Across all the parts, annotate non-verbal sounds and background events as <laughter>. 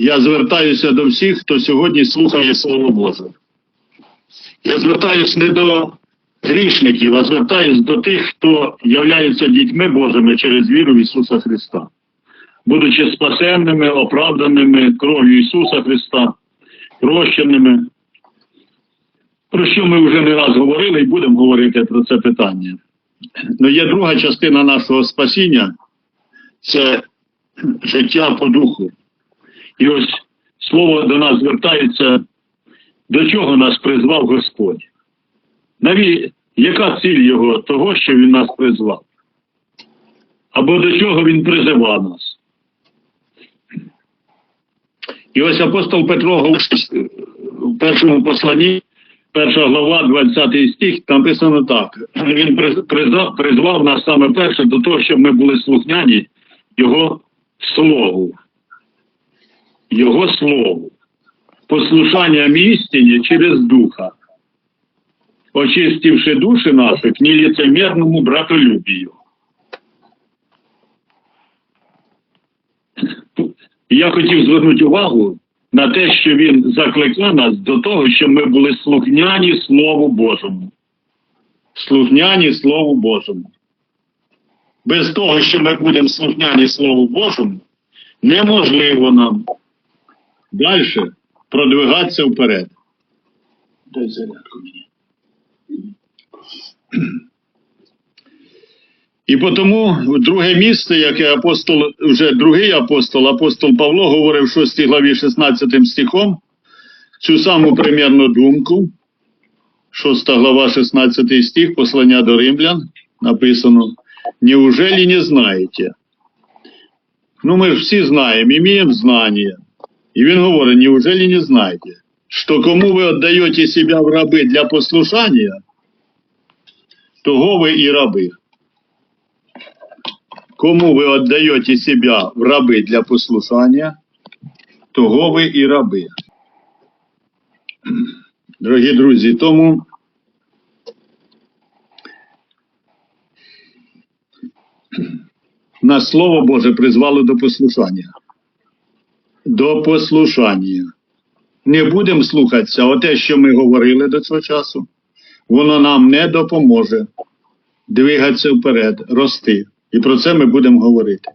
я звертаюся до всіх, хто сьогодні слухає Слово Боже. Я звертаюсь не до грішників, а звертаюсь до тих, хто являється дітьми Божими через віру в Ісуса Христа, будучи спасенними, оправданими кров'ю Ісуса Христа, прощеними. Про що ми вже не раз говорили і будемо говорити про це питання. Ну, є друга частина нашого спасіння це життя по духу. І ось слово до нас звертається, до чого нас призвав Господь. Наві, яка ціль Його того, що Він нас призвав? Або до чого Він призивав нас? І ось апостол Петро в першому посланні, перша глава, 20 стих, там написано так. Він приз- призвав нас саме перше до того, щоб ми були слухняні Його Слову. Його Слову. Послушанням істині через Духа, очистивши душі наші к неліцемірному братолюбію. Я хотів звернути увагу на те, що він закликав нас до того, щоб ми були слухняні Слову Божому. Слухняні Слову Божому. Без того, що ми будемо слухняні Слову Божому, неможливо нам далі продвигатися вперед. Дай зарядку мені. І тому друге місце, яке апостол, вже другий апостол, апостол Павло говорив в 6 главі 16 стихом, цю саму примірну думку, 6 глава 16 стих, послання до римлян, написано, «Неужели не знаєте? Ну, ми ж всі знаємо, імеємо знання. І він говорить, неужели не знаєте, що кому ви віддаєте себе в раби для послушання, того ви і раби. Кому ви віддаєте себе в раби для послушання, того ви і раби. Дорогі друзі, тому нас Слово Боже призвало до послушання. До послушання. Не будемо слухатися оте, що ми говорили до цього часу, воно нам не допоможе двигатися вперед, рости. І про це ми будемо говорити.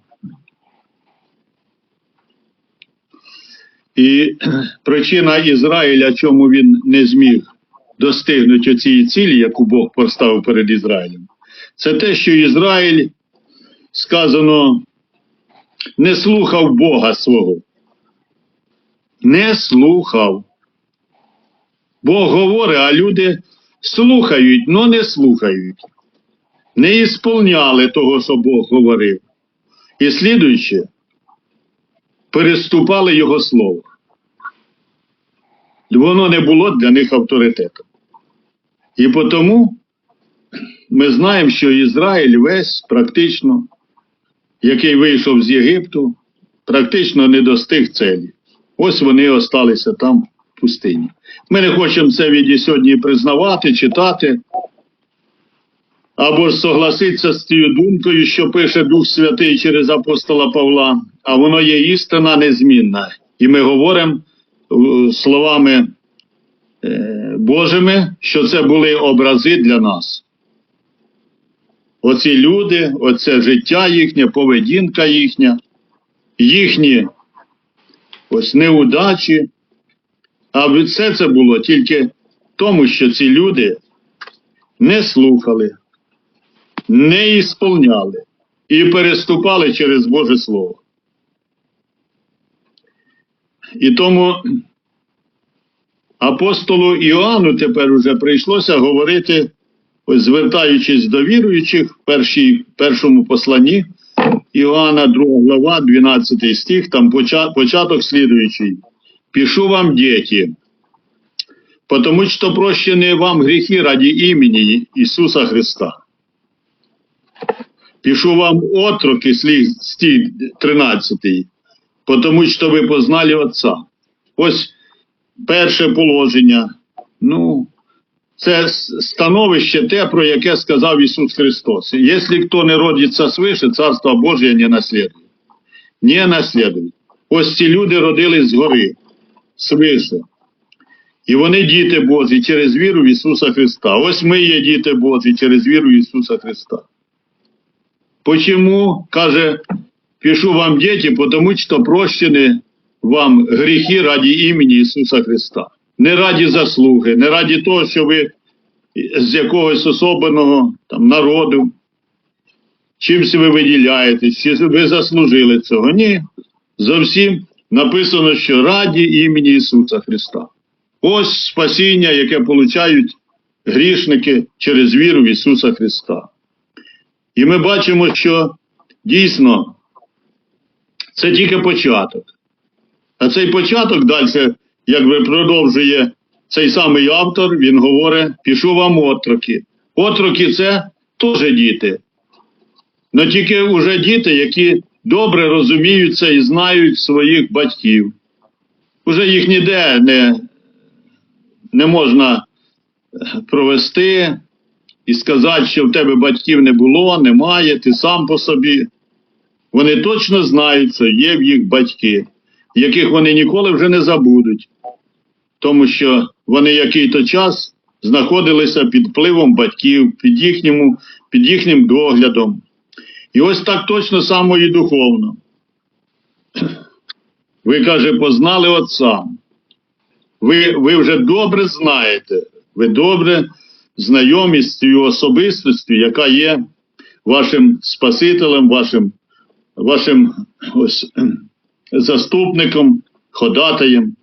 І <clears throat> причина Ізраїля, чому він не зміг достигнути цієї цілі, яку Бог поставив перед Ізраїлем, це те, що Ізраїль, сказано, не слухав Бога свого. Не слухав. Бог говорить, а люди слухають, але не слухають не ісполняли того, що Бог говорив. І слідуючи, переступали Його слово. Воно не було для них авторитетом. І тому ми знаємо, що Ізраїль весь практично, який вийшов з Єгипту, практично не достиг цілі. Ось вони осталися там в пустині. Ми не хочемо це від сьогодні признавати, читати або ж согласиться з цією думкою, що пише Дух Святий через апостола Павла, а воно є істина незмінна. І ми говоримо е, словами е, Божими, що це були образи для нас. Оці люди, оце життя їхнє, поведінка їхня, їхні ось неудачі. А все це було тільки тому, що ці люди не слухали не ісполняли і переступали через Боже Слово. І тому апостолу Іоанну тепер уже прийшлося говорити, ось звертаючись до віруючих в першій, першому посланні Іоанна, 2 глава, 12 стих, там початок слідуючий. Пишу вам, дети, потому что прощены вам грехи ради имени Иисуса Христа. Пишу вам отроки, стих 13, тому що ви познали Отця. Ось перше положення. Ну, це становище те, про яке сказав Ісус Христос. Якщо хто не родиться свише, Царство Божє не наслідує. Не наслідує. ось ці люди родились згори, свише. І вони діти Божі через віру в Ісуса Христа. Ось ми є діти Божі через віру в Ісуса Христа. Почему, каже, пишу вам дети, потому что прощены вам гріхи раді імені Ісуса Христа. Не раді заслуги, не раді того, що ви з якогось особливого там, народу, чимось ви виділяєтесь, чи ви заслужили цього. Ні. Зовсім написано, що раді імені Ісуса Христа. Ось спасіння, яке получають грішники через віру в Ісуса Христа. І ми бачимо, що дійсно це тільки початок. А цей початок далі, якби продовжує цей самий автор, він говорить, пішу вам отроки. Отроки це теж діти. Но тільки вже діти, які добре розуміються і знають своїх батьків. Уже їх ніде не, не можна провести і сказати, що в тебе батьків не було, немає, ти сам по собі. Вони точно знають, що є в їх батьки, яких вони ніколи вже не забудуть, тому що вони який-то час знаходилися під впливом батьків, під, їхньому, під їхнім доглядом. І ось так точно само і духовно. Ви, каже, познали Отця. Ви, ви вже добре знаєте, ви добре знайомі з цією особистістю, яка є вашим Спасителем, вашим, вашим ось, заступником, ходатаєм.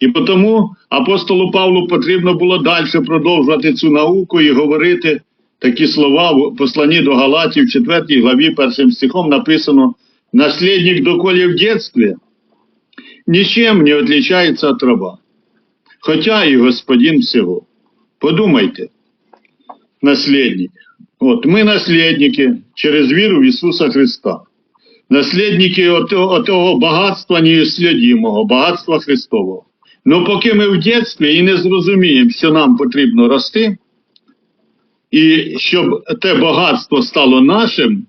І тому апостолу Павлу потрібно було далі продовжувати цю науку і говорити такі слова в посланні до Галатів, 4 главі, першим стихом написано: наслідник доколе в дитинстві нічим не відрізняється від раба, хоча і господин всього. Подумайте, наслідник. От ми наслідники через віру в Ісуса Христа. Наслідники отого багатства неслідімого, багатства Христового. Ну поки ми в дитинстві і не зрозуміємо, що нам потрібно рости, і щоб те багатство стало нашим,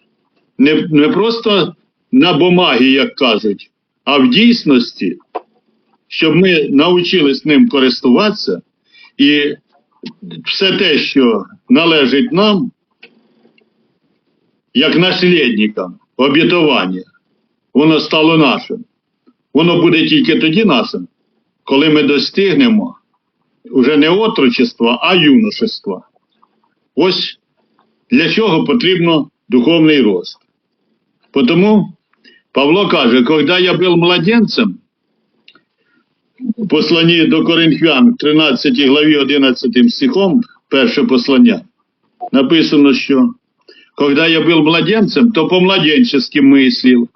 не, не просто на бумагі, як кажуть, а в дійсності, щоб ми навчились ним користуватися, і все те, що належить нам, як наслідникам, обітування, воно стало нашим. Воно буде тільки тоді нашим, коли ми достигнемо вже не отрочества, а юношества. Ось для чого потрібно духовний рост. Тому Павло каже, коли я був младенцем, посланні до Коринфян, 13 главі 11 стихом, перше послання, написано, що коли я був младенцем, то по-младенчески мислив,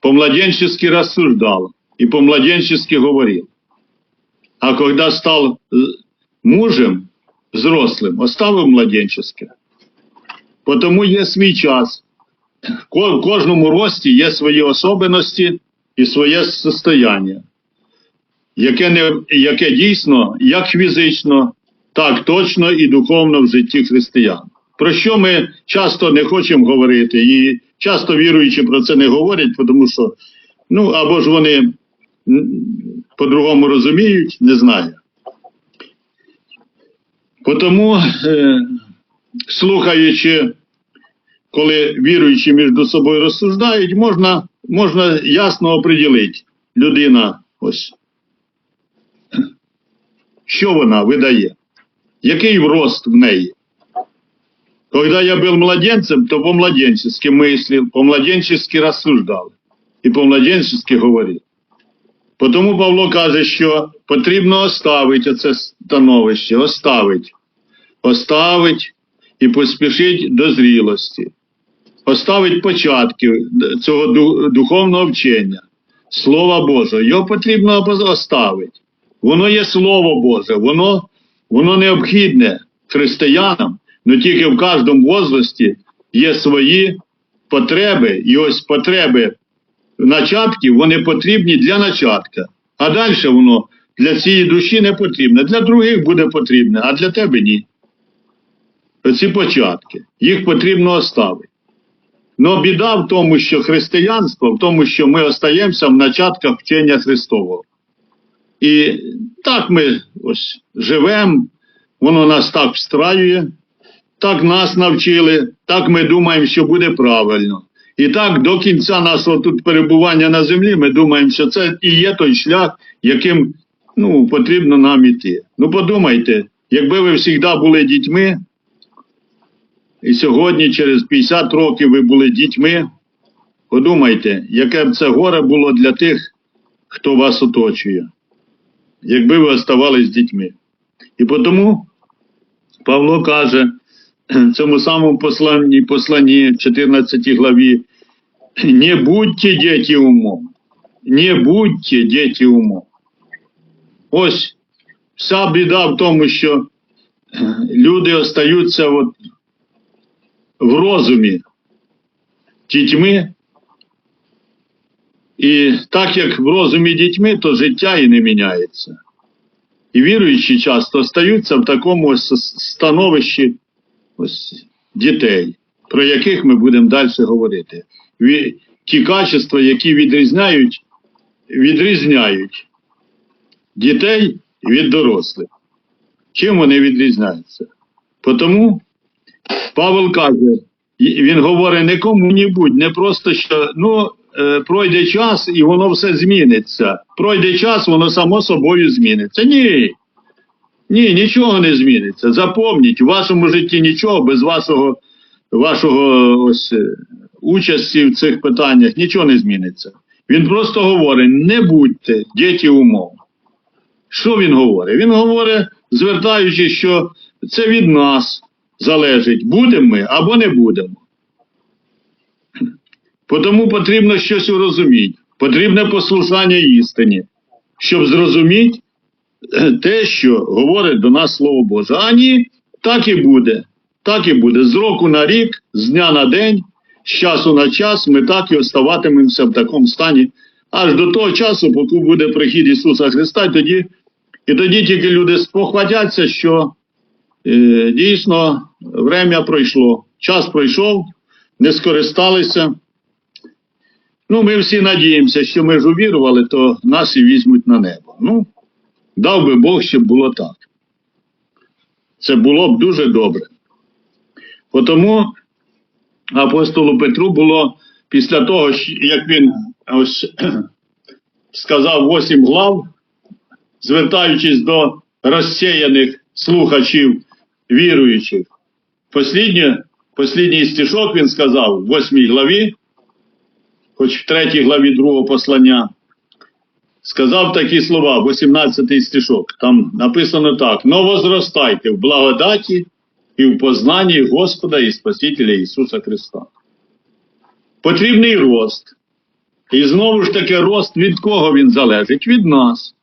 по-младенчески рассуждал и по-младенчески говорил. А когда стал э, мужем, взрослым, оставив младенчеske. Потому є свій час. В кожному рості є свої особливості і своє состояння, яке, не, яке дійсно як фізично, так точно і духовно в житті християн. Про що ми часто не хочемо говорити, і часто віруючі про це не говорять, тому що, ну, або ж вони по-другому розуміють, не знаю. Тому, е, слухаючи, коли віруючі між собою розсуждають, можна, можна ясно оприділити людина ось, що вона видає, який врост в неї. Когда я был младенцем, то по-младенчески мыслил, по-младенчески рассуждал і по-младенчески говорив. Тому Павло каже, що потрібно оставити оце становище, оставить, оставить і поспішить до зрілості, оставить початки цього духовного вчення, Слова Божого. Його потрібно оставити. Воно є Слово Боже, воно, воно необхідне християнам, але тільки в кожному возрасті є свої потреби, і ось потреби начатків, вони потрібні для начатка. А далі воно для цієї душі не потрібне. Для других буде потрібне, а для тебе ні. Оці початки. Їх потрібно оставити. Но біда в тому, що християнство, в тому, що ми остаємося в начатках вчення Христового. І так ми ось живемо, воно нас так встраює, так нас навчили, так ми думаємо, що буде правильно. І так до кінця нашого тут перебування на землі ми думаємо, що це і є той шлях, яким ну, потрібно нам іти. Ну подумайте, якби ви завжди були дітьми, і сьогодні, через 50 років, ви були дітьми, подумайте, яке б це горе було для тих, хто вас оточує, якби ви оставались дітьми. І тому Павло каже цьому самому посланні, посланні 14 главі, не будьте діти умом, не будьте діти умом. Ось вся біда в тому, що люди остаються от в розумі дітьми. І так як в розумі дітьми, то життя і не міняється. І віруючі часто остаються в такому становищі ось, дітей, про яких ми будемо далі говорити. Ті качества, які відрізняють, відрізняють дітей від дорослих. Чим вони відрізняються? Тому Павел каже, він говорить не кому-небудь, не просто що ну, е, пройде час і воно все зміниться. Пройде час, воно само собою зміниться. Ні. Ні, нічого не зміниться. Запомніть, у вашому житті нічого без вашого, вашого ось, е, участі в цих питаннях нічого не зміниться. Він просто говорить: не будьте діти умов. Що він говорить? Він говорить, звертаючись, що це від нас залежить, будемо ми або не будемо. Тому потрібно щось урозуміти. Потрібне послушання істині, щоб зрозуміти те, що говорить до нас Слово Боже. А ні, так і буде. Так і буде. З року на рік, з дня на день, з часу на час ми так і оставатимемося в такому стані, аж до того часу, поки буде прихід Ісуса Христа, і тоді, і тоді тільки люди спохватяться, що е, дійсно время пройшло, час пройшов, не скористалися. Ну, ми всі надіємося, що ми ж увірували, то нас і візьмуть на небо. Ну, дав би Бог, щоб було так. Це було б дуже добре. Тому апостолу Петру було після того, як він ось <clears throat> сказав 8 глав, звертаючись до розсіяних слухачів віруючих. Посліднє, послідній стишок він сказав в 8 главі, хоч в 3 главі другого послання, сказав такі слова, 18 стишок. Там написано так: «Но возростайте в благодаті і в познанні Господа і Спасителя Ісуса Христа. Потрібний рост. І знову ж таки, рост від кого він залежить? Від нас.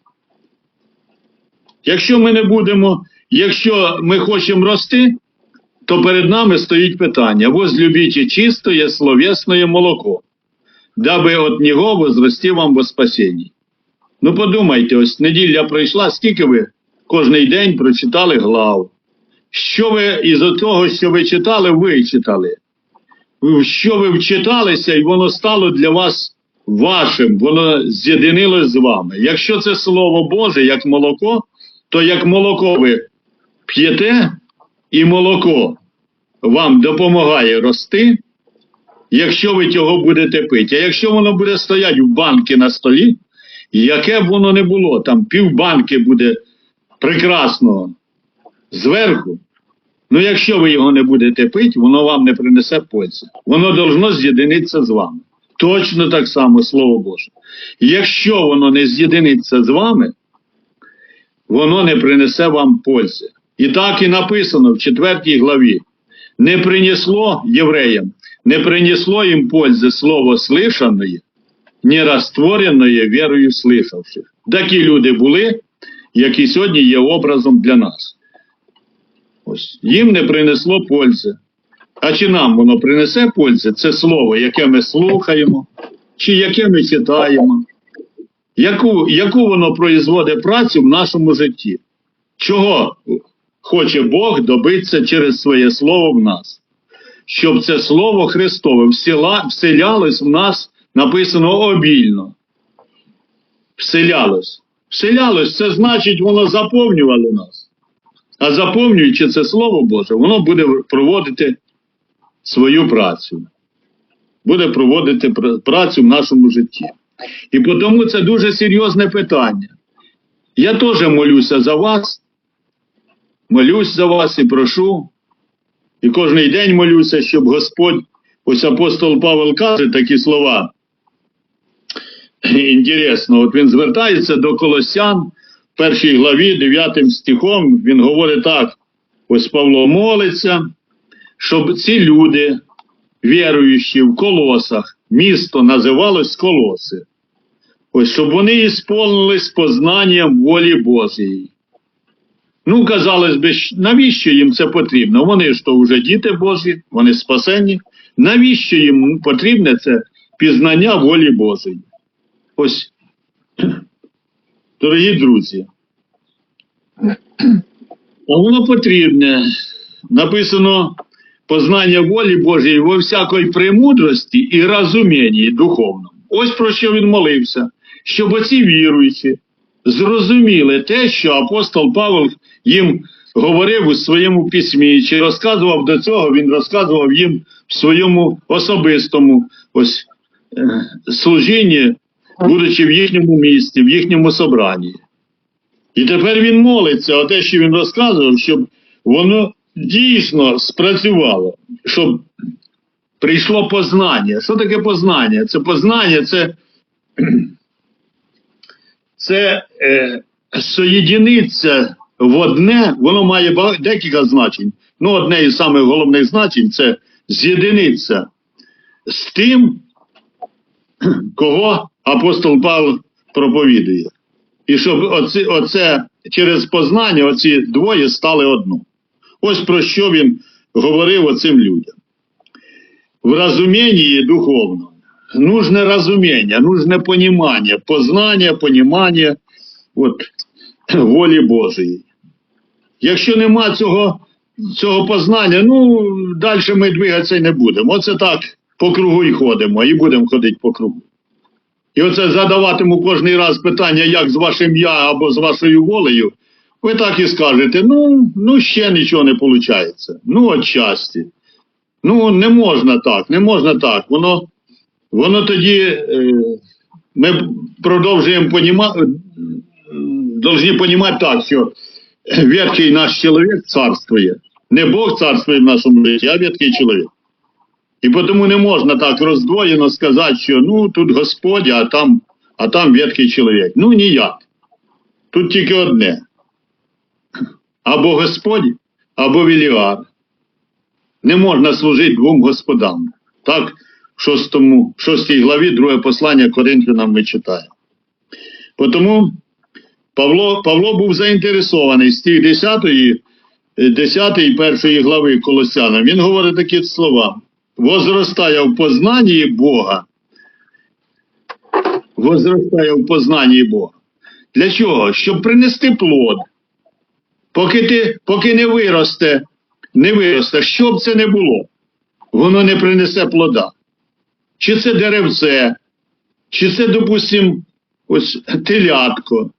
Якщо ми не будемо, якщо ми хочемо рости, то перед нами стоїть питання: возлюбите чистое словесное молоко, даби от нього возрости вам во спасенні. Ну подумайте, ось неділя пройшла, скільки ви кожний день прочитали глав. Що ви із того, що ви читали, вичитали? Що ви вчиталися, і воно стало для вас вашим, воно з'єдинилось з вами. Якщо це Слово Боже, як молоко, то як молоко ви п'єте, і молоко вам допомагає рости, якщо ви цього будете пити. А якщо воно буде стояти в банки на столі, яке б воно не було, там півбанки буде прекрасного зверху, ну якщо ви його не будете пити, воно вам не принесе пользу. Воно должно з'єдинитися з вами. Точно так само Слово Боже. Якщо воно не з'єдиниться з вами, воно не принесе вам пользи. І так і написано в 4 главі. Не принесло євреям, не принесло їм пользи слово слышаної, не раствореної вірою слышавших. Такі люди були, які сьогодні є образом для нас. Ось їм не принесло пользи. А чи нам воно принесе пользи? Це слово, яке ми слухаємо, чи яке ми читаємо, яку, яку воно производить працю в нашому житті? Чого хоче Бог добитися через своє слово в нас? щоб це слово Христове вселялось в нас, написано обільно. Вселялось. Вселялось, це значить, воно заповнювало нас. А заповнюючи це Слово Боже, воно буде проводити свою працю. Буде проводити працю в нашому житті. І тому це дуже серйозне питання. Я теж молюся за вас, молюсь за вас і прошу. І кожен день молюся, щоб Господь, ось апостол Павел каже такі слова. <clears throat> Інтересно, от він звертається до Колосян в першій главі, 9 стихом, він говорить так: ось Павло молиться, щоб ці люди, віруючі в колосах, місто називалось Колоси. Ось щоб вони ісполнились познанням волі Божої. Ну, казалось би, навіщо їм це потрібно? Вони ж то вже діти Божі, вони спасені. Навіщо їм потрібне це пізнання волі Божої? Ось, дорогі друзі, а воно потрібне. Написано познання волі Божої во всякої премудрості і розумінні духовному. Ось про що він молився, щоб оці віруючі зрозуміли те, що апостол Павел їм говорив у своєму письмі, чи розказував до цього, він розказував їм в своєму особистому ось, е, служінні, будучи в їхньому місті, в їхньому собранні. І тепер він молиться, о те, що він розказував, щоб воно дійсно спрацювало, щоб прийшло познання. Що таке познання? Це познання, це, <clears throat> це е, соєдиниться в одне, воно має ба- декілька значень. Ну, одне із самих головних значень це з'єдиниться з тим, <clears throat> кого апостол Павло проповідує. І щоб оце, оце через познання оці двоє стали одно. Ось про що він говорив оцим людям. В розумінні духовному нужне розуміння, нужне понімання, познання, понімання от, волі Божої. Якщо нема цього, цього познання, ну далі ми двигатися не будемо. Оце так по кругу і ходимо, і будемо ходити по кругу. І оце задаватиму кожний раз питання, як з вашим я або з вашою волею, ви так і скажете, ну, ну ще нічого не виходить. Ну, от щасті. Ну, не можна так, не можна так. Воно, воно тоді е, ми продовжуємо понімати, должны понімати так, що ветхий наш чоловік царствує. Не Бог царствує в нашому житті, а ветхий чоловік. І тому не можна так роздвоєно сказати, що ну тут Господь, а там, а там ветхий чоловік. Ну ніяк. Тут тільки одне. Або Господь, або Віліар. Не можна служити двом господам. Так, в шостому, в шостій главі, друге послання Коринфянам ми читаємо. Тому Павло, Павло був заінтересований з тих 10, 10 і першої глави Колосянам. Він говорить такі слова. Возростає в познанні Бога. Возростає в познанні Бога. Для чого? Щоб принести плод. Поки ти, поки не виросте, не виросте, що б це не було, воно не принесе плода. Чи це деревце, чи це, допустим, ось телятко,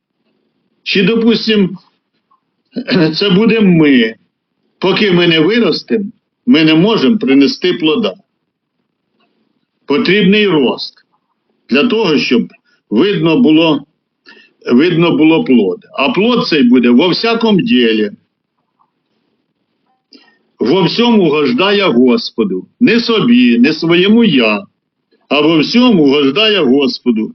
чи, допустим, <clears throat> це будемо ми. Поки ми не виростемо, ми не можемо принести плода. Потрібний рост для того, щоб видно було, видно було плод. А плод цей буде во всякому ділі. Во всьому угождає Господу. Не собі, не своєму я, а во всьому угождає Господу.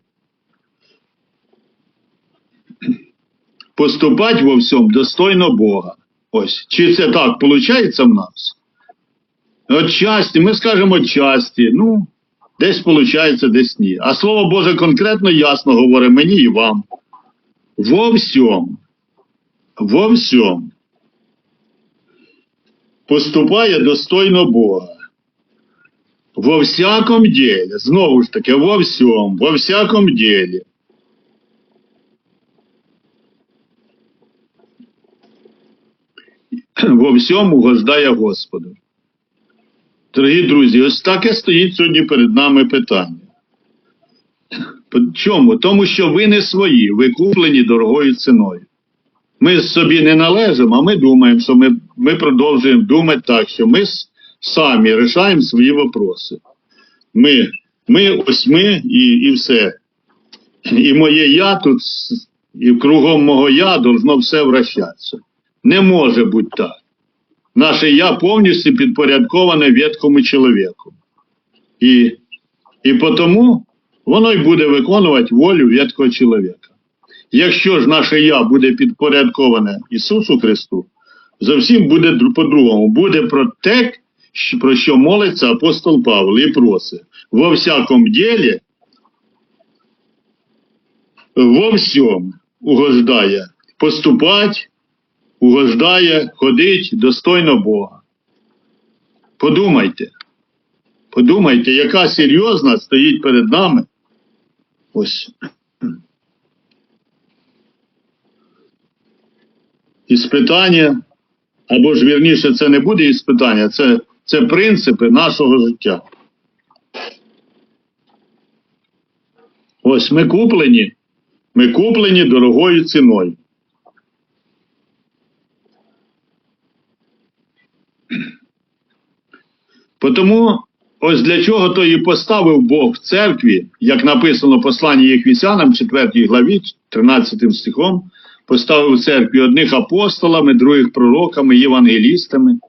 Поступать во всьому достойно Бога. Ось. Чи це так виходить в нас? Отчасті, ми скажемо отчасті, ну, десь виходить, десь ні. А Слово Боже конкретно ясно говорить мені і вам. Во всьому. Во всьому. Поступає достойно Бога. Во всякому ділі. Знову ж таки, во всьому, во всякому ділі. Во всьому угождає Господу. Дорогі друзі, ось таке стоїть сьогодні перед нами питання. Чому? Тому що ви не свої, ви куплені дорогою ціною. Ми собі не належимо, а ми думаємо, що ми, ми продовжуємо думати так, що ми самі рішаємо свої вопроси. Ми, ми ось ми і, і все. І моє я тут, і кругом мого я должно все вращатися. Не може бути так. Наше я повністю підпорядковане веткому чоловіку. І, і тому воно й буде виконувати волю веткого чоловіка. Якщо ж наше я буде підпорядковане Ісусу Христу, зовсім буде по-другому. Буде про те, про що молиться апостол Павло і просить. Во всякому ділі, во всьому угождає поступать, угождає ходить достойно Бога. Подумайте, подумайте, яка серйозна стоїть перед нами. Ось. Іспитання, або ж вірніше, це не буде іспитання, це, це принципи нашого життя. Ось ми куплені, ми куплені дорогою ціною. Тому ось для чого то і поставив Бог в церкві, як написано в посланні Єхвісянам, 4 главі, 13 стихом, поставив в церкві одних апостолами, других пророками, євангелістами,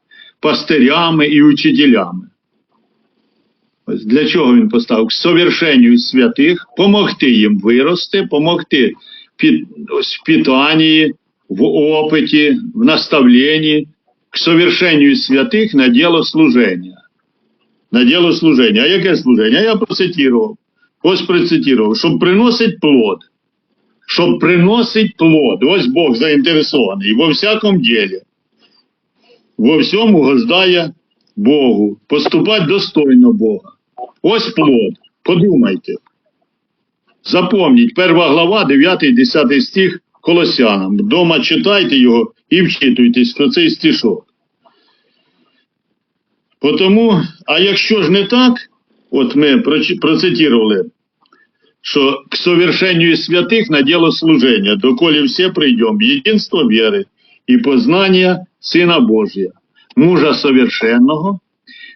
пастирями і учителями. Ось для чого він поставив? К совершенню святих, помогти їм вирости, помогти в питанні, в опиті, в наставленні, к совершенню святих на діло служення. На діло служення. А яке служення? Я процитував. Ось процитував, щоб приносить плод. Щоб приносить плод. Ось Бог заінтересований. Во всякому ділі. Во всьому гождає Богу. Поступать достойно Бога. Ось плод. Подумайте. Запомніть, перша глава, 9-10 стих Колосянам. Дома читайте його і вчитуйтесь про цей стишок. Потому, а якщо ж не так, от ми прочи- процитували, що к совершенню святих на дело служения, доколе все придем, единство веры и познания Сына Божия, мужа совершенного,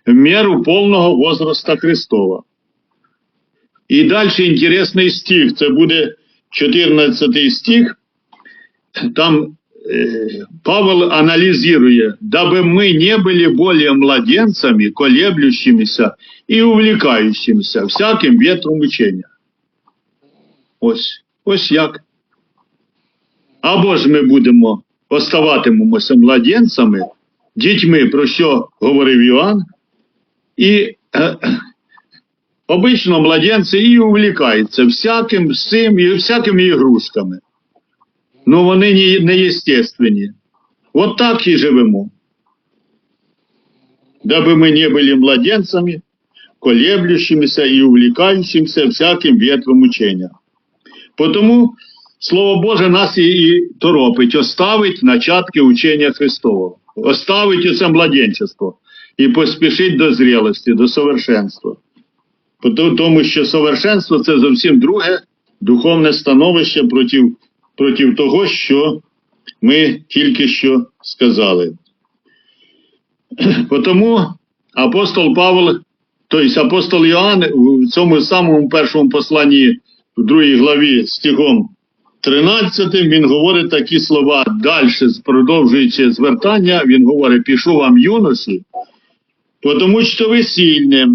в меру полного возраста Христова. І далі інтересний стих, це буде 14 стих, там э, Павел анализируя, дабы мы не были более младенцами, колеблющимися и увлекающимися всяким ветром учения. Ось, ось як. Або ж ми будемо оставатимемося младенцями, дітьми, про що говорив Іоанн, і е, е, обично младенці і увлікаються всяким всім і всякими ігрушками. Ну вони не, неестественні. От так і живемо. Дабы мы не были младенцами, колеблющимися и увлекающимся всяким ветром учения. Потому Слово Боже нас і, і торопить, оставить начатки учення Христового, оставить оце младенчество і поспішить до зрілості, до совершенства. Пото- Тому що совершенство це зовсім друге духовне становище проти, проти того, що ми тільки що сказали. <clears throat> Тому апостол Павло, тобто апостол Іоанн у цьому самому першому посланні в другій главі стихом 13 він говорить такі слова далі, продовжуючи звертання, він говорить, пішу вам юноші, тому що ви сильні.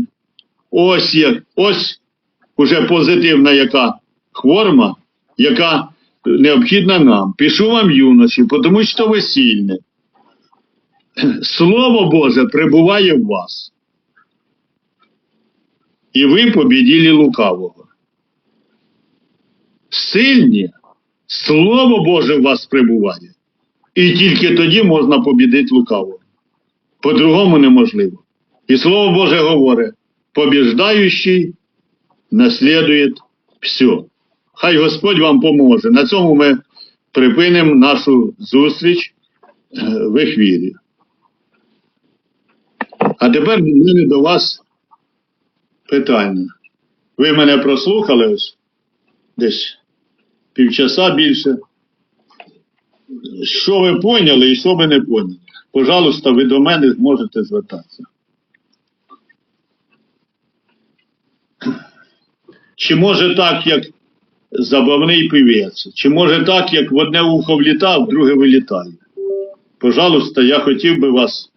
Ось як, ось уже позитивна яка форма, яка необхідна нам. Пішу вам юноші, тому що ви сильні. Слово Боже пребуває в вас. І ви побіділи лукавого. Сильні, Слово Боже в вас пребуває. І тільки тоді можна побідити лукавого. По-другому неможливо. І Слово Боже говорить, побіждаючий наслідує все. Хай Господь вам поможе. На цьому ми припинимо нашу зустріч е, в ефірі. А тепер в мене до вас питання. Ви мене прослухали ось десь півчаса більше. Що ви поняли і що ви не поняли? Пожалуйста, ви до мене зможете звертатися. Чи може так, як забавний півець? Чи може так, як в одне ухо влітав, в друге вилітає? Пожалуйста, я хотів би вас